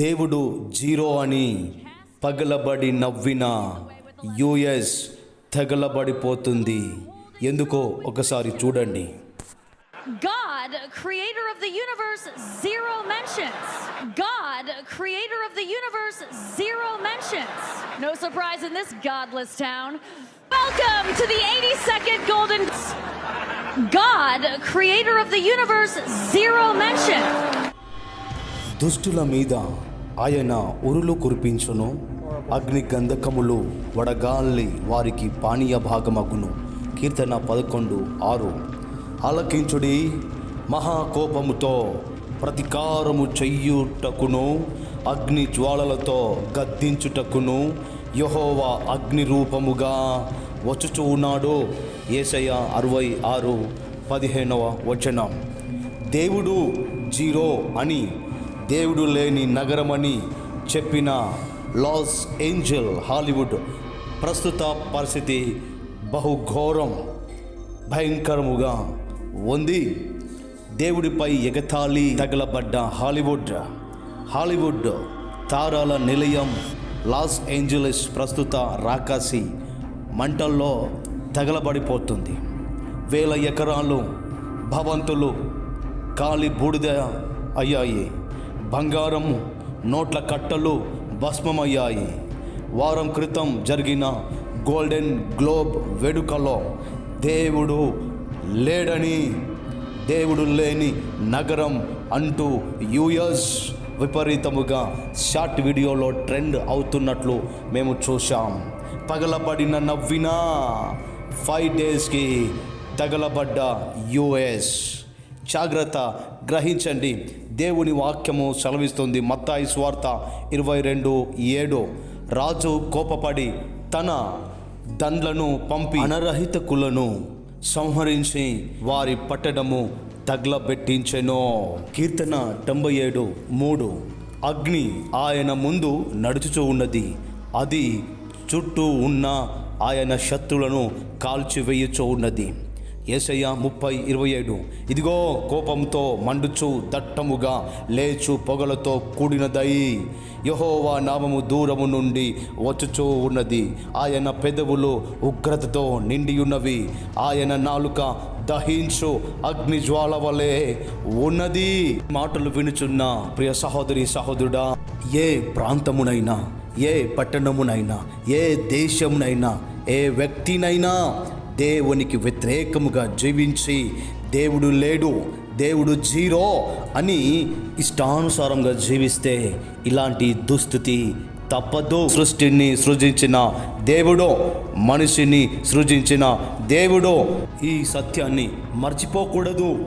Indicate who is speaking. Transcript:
Speaker 1: దేవుడు జీరో అని పగలబడి నవ్విన యుఎస్ తగలబడిపోతుంది ఎందుకో ఒకసారి చూడండి
Speaker 2: God, creator of the universe, zero mentions. God, creator of the universe, zero mentions. No surprise in this godless town. Welcome to the 82nd Golden. God, creator of the universe, zero mention.
Speaker 1: దుష్టుల మీద ఆయన ఉరులు కురిపించును. అగ్ని గంధకములు వడగాలి వారికి పానీయ భాగమగును. కీర్తన పదకొండు ఆరు. ఆలకించుడి మహాకోపముతో ప్రతికారము చెయ్యుటకును అగ్ని జ్వాలలతో గద్దించుటకును యహోవా అగ్ని రూపముగా వచ్చుచూ ఉన్నాడు ఏసయ అరవై ఆరు పదిహేనవ వచనం. దేవుడు జీరో అని దేవుడు లేని నగరమని చెప్పిన లాస్ ఏంజల్ హాలీవుడ్ ప్రస్తుత పరిస్థితి బహుఘోరం భయంకరముగా ఉంది. దేవుడిపై ఎగతాళి తగలబడ్డ హాలీవుడ్ హాలీవుడ్ తారాల నిలయం లాస్ ఏంజలస్ ప్రస్తుత రాకాసి మంటల్లో తగలబడిపోతుంది. వేల ఎకరాలు భవంతులు కాలి బూడిద అయ్యాయి. బంగారం నోట్ల కట్టలు భస్మమయ్యాయి. వారం క్రితం జరిగిన గోల్డెన్ గ్లోబ్ వేడుకలో దేవుడు లేడని దేవుడు లేని నగరం అంటూ యుఎస్ విపరీతముగా షార్ట్ వీడియోలో ట్రెండ్ అవుతున్నట్లు మేము చూసాం పగలబడిన నవ్వినా ఫైవ్ డేస్కి తగలబడ్డ యుఎస్. జాగ్రత్త గ్రహించండి. దేవుని వాక్యము సెలవిస్తుంది. మత్తాయి స్వార్త ఇరవై రెండు ఏడు. రాజు కోపపడి తన దండ్లను పంపి అనరహితకులను సంహరించి వారి పట్టడము తగ్లబెట్టించెను. కీర్తన తొంభై ఏడు మూడు. అగ్ని ఆయన ముందు నడుచుచూ ఉన్నది. అది చుట్టూ ఉన్న ఆయన శత్రులను కాల్చివేయుచూ ఉన్నది. ఏసయ్య ముప్పై ఇరవై ఏడు. ఇదిగో కోపంతో మండుచు దట్టముగా లేచు పొగలతో కూడినదై. యహోవా నామము దూరము నుండి వచ్చుచూ ఉన్నది. ఆయన పెదవులు ఉగ్రతతో నిండి ఉన్నవి ఆయన నాలుక దహించు అగ్నిజ్వాల వలె ఉన్నది. మాటలు వినుచున్న ప్రియ సహోదరి సహోదరుడా ఏ ప్రాంతమునైనా ఏ పట్టణమునైనా ఏ దేశమునైనా ఏ వ్యక్తినైనా దేవునికి వ్యతిరేకముగా జీవించి దేవుడు లేడు దేవుడు జీరో అని ఇష్టానుసారంగా జీవిస్తే ఇలాంటి దుస్థితి తప్పదు. సృష్టిని సృజించిన దేవుడు మనిషిని సృజించిన దేవుడు ఈ సత్యాన్ని మర్చిపోకూడదు.